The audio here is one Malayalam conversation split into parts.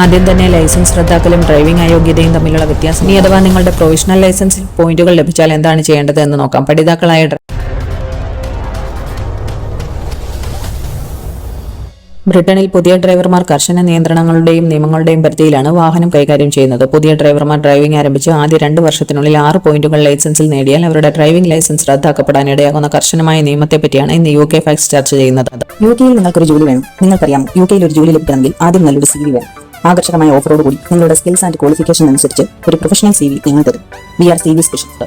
ആദ്യം തന്നെ ലൈസൻസ് റദ്ദാക്കലും ഡ്രൈവിംഗ് അയോഗ്യതയും തമ്മിലുള്ള വ്യത്യാസം. ഇനി അഥവാ നിങ്ങളുടെ പ്രൊവിഷണൽ ലൈസൻസിൽ പോയിന്റുകൾ ലഭിച്ചാൽ എന്താണ് ചെയ്യേണ്ടത് എന്ന് നോക്കാം. പഠിതാക്കളായ ബ്രിട്ടനിൽ പുതിയ ഡ്രൈവർമാർ കർശന നിയന്ത്രണങ്ങളുടെയും നിയമങ്ങളുടെയും പരിധിയിലാണ് വാഹനം കൈകാര്യം ചെയ്യുന്നത്. പുതിയ ഡ്രൈവർമാർ ഡ്രൈവിംഗ് ആരംഭിച്ച് ആദ്യ രണ്ട് വർഷത്തിനുള്ളിൽ ആറ് പോയിന്റുകൾ ലൈസൻസിൽ നേടിയാൽ അവരുടെ ഡ്രൈവിംഗ് ലൈസൻസ് റദ്ദാക്കപ്പെടാൻ ഇടയാകുന്ന കർശനമായ നിയമത്തെപ്പറ്റിയാണ് ഇന്ന് യു കെ ഫാക്സ് ചർച്ച ചെയ്യുന്നത്. യു കെയിൽ നിങ്ങൾക്കൊരു ജോലി വേണം. നിങ്ങൾക്കറിയാം യു കെയിൽ ഒരു ജോലി ലഭിക്കണമെങ്കിൽ ആദ്യം നല്ലൊരു സി വേണം. ആകർഷകമായ ഓഫറോട് കൂടി നിങ്ങളുടെ സ്കിൽസ് ആൻഡ് ക്വാളിഫിക്കേഷൻ അനുസരിച്ച് ഒരു പ്രൊഫഷണൽ സി വി നിങ്ങൾ തരും. V R C V specialist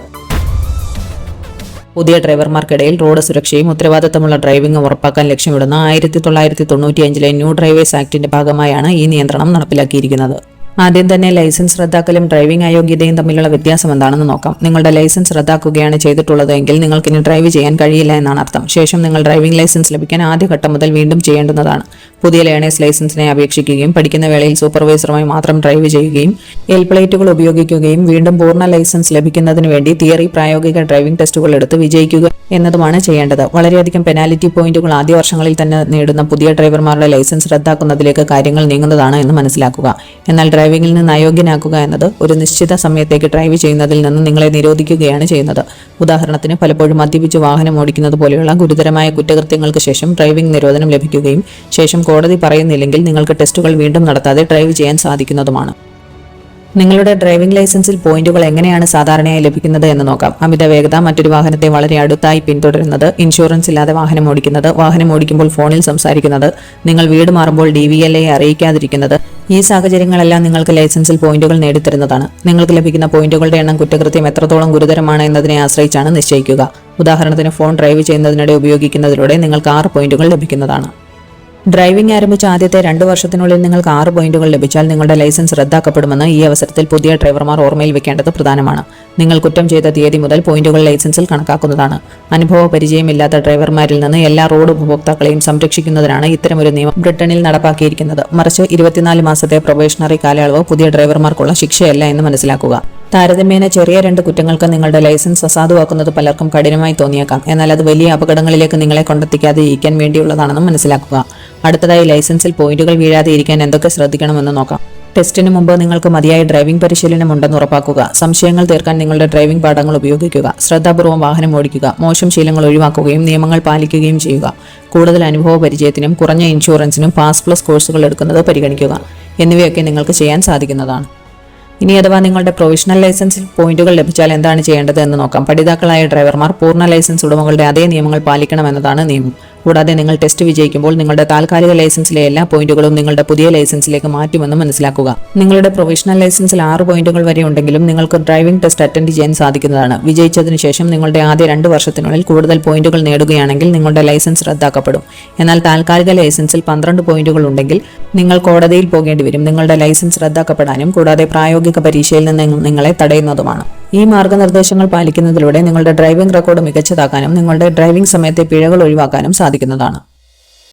പുതിയ ഡ്രൈവർമാർക്കിടയിൽ റോഡ് സുരക്ഷയും ഉത്തരവാദിത്തമുള്ള ഡ്രൈവിംഗും ഉറപ്പാക്കാൻ ലക്ഷ്യമിടുന്ന ആയിരത്തി തൊള്ളായിരത്തി തൊണ്ണൂറ്റിയഞ്ചിലെ ന്യൂ ഡ്രൈവേഴ്സ് ആക്ടിന്റെ ഭാഗമായാണ് ഈ നിയന്ത്രണം നടപ്പിലാക്കിയിരിക്കുന്നത്. ആദ്യം തന്നെ ലൈസൻസ് റദ്ദാക്കലും ഡ്രൈവിംഗ് അയോഗ്യതയും തമ്മിലുള്ള വ്യത്യാസം എന്താണെന്ന് നോക്കാം. നിങ്ങളുടെ ലൈസൻസ് റദ്ദാക്കുകയാണ് ചെയ്തിട്ടുള്ളതെങ്കിൽ നിങ്ങൾക്ക് ഇനി ഡ്രൈവ് ചെയ്യാൻ കഴിയില്ല എന്നാണ് അർത്ഥം. ശേഷം നിങ്ങൾ ഡ്രൈവിംഗ് ലൈസൻസ് ലഭിക്കാൻ ആദ്യ ഘട്ടം മുതൽ വീണ്ടും ചെയ്യേണ്ടതാണ് പുതിയ ലേണേഴ്സ് ലൈസൻസിനെ അപേക്ഷിക്കുകയും പഠിക്കുന്ന വേളയിൽ സൂപ്പർവൈസറുമായി മാത്രം ഡ്രൈവ് ചെയ്യുകയും എൽ പ്ലേറ്റുകൾ ഉപയോഗിക്കുകയും വീണ്ടും പൂർണ ലൈസൻസ് ലഭിക്കുന്നതിന് വേണ്ടി തിയറി പ്രായോഗിക ഡ്രൈവിംഗ് ടെസ്റ്റുകൾ എടുത്ത് വിജയിക്കുക എന്നതുമാണ് ചെയ്യേണ്ടത്. വളരെയധികം പെനാലിറ്റി പോയിന്റുകൾ ആദ്യ വർഷങ്ങളിൽ തന്നെ നേടുന്ന പുതിയ ഡ്രൈവർമാരുടെ ലൈസൻസ് റദ്ദാക്കുന്നതിലേക്ക് കാര്യങ്ങൾ നീങ്ങുന്നതാണ് എന്ന് മനസ്സിലാക്കുക. എന്നാൽ ഡ്രൈവിംഗിൽ നിന്ന് അയോഗ്യനാക്കുക എന്നത് ഒരു നിശ്ചിത സമയത്തേക്ക് ഡ്രൈവ് ചെയ്യുന്നതിൽ നിന്ന് നിങ്ങളെ നിരോധിക്കുകയാണ് ചെയ്യുന്നത്. ഉദാഹരണത്തിന് പലപ്പോഴും മദ്യപിച്ച് വാഹനം ഓടിക്കുന്നത് പോലെയുള്ള ഗുരുതരമായ കുറ്റകൃത്യങ്ങൾക്ക് ശേഷം ഡ്രൈവിംഗ് നിരോധനം ലഭിക്കുകയും ശേഷം കോടതി പറയുന്നില്ലെങ്കിൽ നിങ്ങൾക്ക് ടെസ്റ്റുകൾ വീണ്ടും നടത്താതെ ഡ്രൈവ് ചെയ്യാൻ സാധിക്കുന്നതുമാണ്. നിങ്ങളുടെ ഡ്രൈവിംഗ് ലൈസൻസിൽ പോയിന്റുകൾ എങ്ങനെയാണ് സാധാരണയായി ലഭിക്കുന്നത് എന്ന് നോക്കാം. അമിത വേഗത മറ്റൊരു വാഹനത്തെ വളരെ അടുത്തായി പിന്തുടരുന്നത് ഇൻഷുറൻസ് ഇല്ലാതെ വാഹനം ഓടിക്കുന്നത് വാഹനം ഓടിക്കുമ്പോൾ ഫോണിൽ സംസാരിക്കുന്നത് നിങ്ങൾ വീട് മാറുമ്പോൾ ഡി വി എൽ എ അറിയിക്കാതിരിക്കുന്നത് ഈ സാഹചര്യങ്ങളെല്ലാം നിങ്ങൾക്ക് ലൈസൻസിൽ പോയിന്റുകൾ നേടിത്തരുന്നതാണ്. നിങ്ങൾക്ക് ലഭിക്കുന്ന പോയിന്റുകളുടെ എണ്ണം കുറ്റകൃത്യം എത്രത്തോളം ഗുരുതരമാണ് എന്നതിനെ ആശ്രയിച്ചാണ് നിശ്ചയിക്കുക. ഉദാഹരണത്തിന് ഫോൺ ഡ്രൈവ് ചെയ്യുന്നതിനിടെ ഉപയോഗിക്കുന്നതിലൂടെ നിങ്ങൾക്ക് ആറ് പോയിന്റുകൾ ലഭിക്കുന്നതാണ്. ഡ്രൈവിംഗ് ആരംഭിച്ച ആദ്യത്തെ രണ്ട് വർഷത്തിനുള്ളിൽ നിങ്ങൾക്ക് ആറ് പോയിന്റുകൾ ലഭിച്ചാൽ നിങ്ങളുടെ ലൈസൻസ് റദ്ദാക്കപ്പെടുമെന്ന് ഈ അവസരത്തിൽ പുതിയ ഡ്രൈവർമാർ ഓർമ്മയിൽ വെക്കേണ്ടത് പ്രധാനമാണ്. നിങ്ങൾ കുറ്റം ചെയ്ത തീയതി മുതൽ പോയിന്റുകൾ ലൈസൻസിൽ കണക്കാക്കുന്നതാണ്. അനുഭവ പരിചയമില്ലാത്ത ഡ്രൈവർമാരിൽ നിന്ന് എല്ലാ റോഡ് ഉപഭോക്താക്കളെയും സംരക്ഷിക്കുന്നതിനാണ് ഇത്തരമൊരു നിയമം ബ്രിട്ടനിൽ നടപ്പാക്കിയിരിക്കുന്നത്. മറിച്ച് ഇരുപത്തിനാല് മാസത്തെ പ്രൊബേഷണറി കാലയളവ് പുതിയ ഡ്രൈവർമാർക്കുള്ള ശിക്ഷയല്ല എന്ന് മനസ്സിലാക്കുക. താരതമ്യേന ചെറിയ രണ്ട് കുറ്റങ്ങൾക്ക് നിങ്ങളുടെ ലൈസൻസ് അസാധുവാക്കുന്നത് പലർക്കും കഠിനമായി തോന്നിയേക്കാം. എന്നാൽ അത് വലിയ അപകടങ്ങളിലേക്ക് നിങ്ങളെ കൊണ്ടെത്തിക്കാതെ ഇരിക്കാൻ വേണ്ടിയുള്ളതാണെന്ന് മനസ്സിലാക്കുക. അടുത്തതായി ലൈസൻസിൽ പോയിന്റുകൾ വീഴാതെ ഇരിക്കാൻ എന്തൊക്കെ ശ്രദ്ധിക്കണമെന്ന് നോക്കാം. ടെസ്റ്റിന് മുമ്പ് നിങ്ങൾക്ക് മതിയായ ഡ്രൈവിംഗ് പരിശീലനം ഉണ്ടെന്ന് ഉറപ്പാക്കുക. സംശയങ്ങൾ തീർക്കാൻ നിങ്ങളുടെ ഡ്രൈവിംഗ് പാഠങ്ങൾ ഉപയോഗിക്കുക. ശ്രദ്ധാപൂർവം വാഹനം ഓടിക്കുക. മോശം ശീലങ്ങൾ ഒഴിവാക്കുകയും നിയമങ്ങൾ പാലിക്കുകയും ചെയ്യുക. കൂടുതൽ അനുഭവ പരിചയത്തിനും കുറഞ്ഞ ഇൻഷുറൻസിനും പാസ് പ്ലസ് കോഴ്സുകൾ എടുക്കുന്നത് പരിഗണിക്കുക. എന്നിവയൊക്കെ നിങ്ങൾക്ക് ചെയ്യാൻ സാധിക്കുന്നതാണ്. ഇനി അഥവാ നിങ്ങളുടെ പ്രൊവിഷണൽ ലൈസൻസിൽ പോയിന്റുകൾ ലഭിച്ചാൽ എന്താണ് ചെയ്യേണ്ടത് എന്ന് നോക്കാം. പഠിതാക്കളായ ഡ്രൈവർമാർ പൂർണ ലൈസൻസ് ഉടമകളുടെ അതേ നിയമങ്ങൾ പാലിക്കണമെന്നതാണ് നിയമം. കൂടാതെ നിങ്ങൾ ടെസ്റ്റ് വിജയിക്കുമ്പോൾ നിങ്ങളുടെ താൽക്കാലിക ലൈസൻസിലെ എല്ലാ പോയിന്റുകളും നിങ്ങളുടെ പുതിയ ലൈസൻസിലേക്ക് മാറ്റുമെന്ന് മനസ്സിലാക്കുക. നിങ്ങളുടെ പ്രൊഫഷണൽ ലൈസൻസിൽ ആറ് പോയിന്റുകൾ വരെ ഉണ്ടെങ്കിലും നിങ്ങൾക്ക് ഡ്രൈവിംഗ് ടെസ്റ്റ് അറ്റൻഡ് ചെയ്യാൻ സാധിക്കുന്നതാണ്. വിജയിച്ചതിന് ശേഷം നിങ്ങളുടെ ആദ്യ രണ്ട് വർഷത്തിനുള്ളിൽ കൂടുതൽ പോയിന്റുകൾ നേടുകയാണെങ്കിൽ നിങ്ങളുടെ ലൈസൻസ് റദ്ദാക്കപ്പെടും. എന്നാൽ താൽക്കാലിക ലൈസൻസിൽ പന്ത്രണ്ട് പോയിന്റുകൾ ഉണ്ടെങ്കിൽ നിങ്ങൾ കോടതിയിൽ പോകേണ്ടി വരും. നിങ്ങളുടെ ലൈസൻസ് റദ്ദാക്കപ്പെടാനും കൂടാതെ പ്രായോഗിക പരീക്ഷയിൽ നിന്ന് നിങ്ങളെ തടയുന്നതുമാണ്. ഈ മാർഗനിർദ്ദേശങ്ങൾ പാലിക്കുന്നതിലൂടെ നിങ്ങളുടെ ഡ്രൈവിംഗ് റെക്കോർഡ് മികച്ചതാക്കാനും നിങ്ങളുടെ ഡ്രൈവിംഗ് സമയത്തെ പിഴകൾ ഒഴിവാക്കാനും സാധിക്കുന്നതാണ്.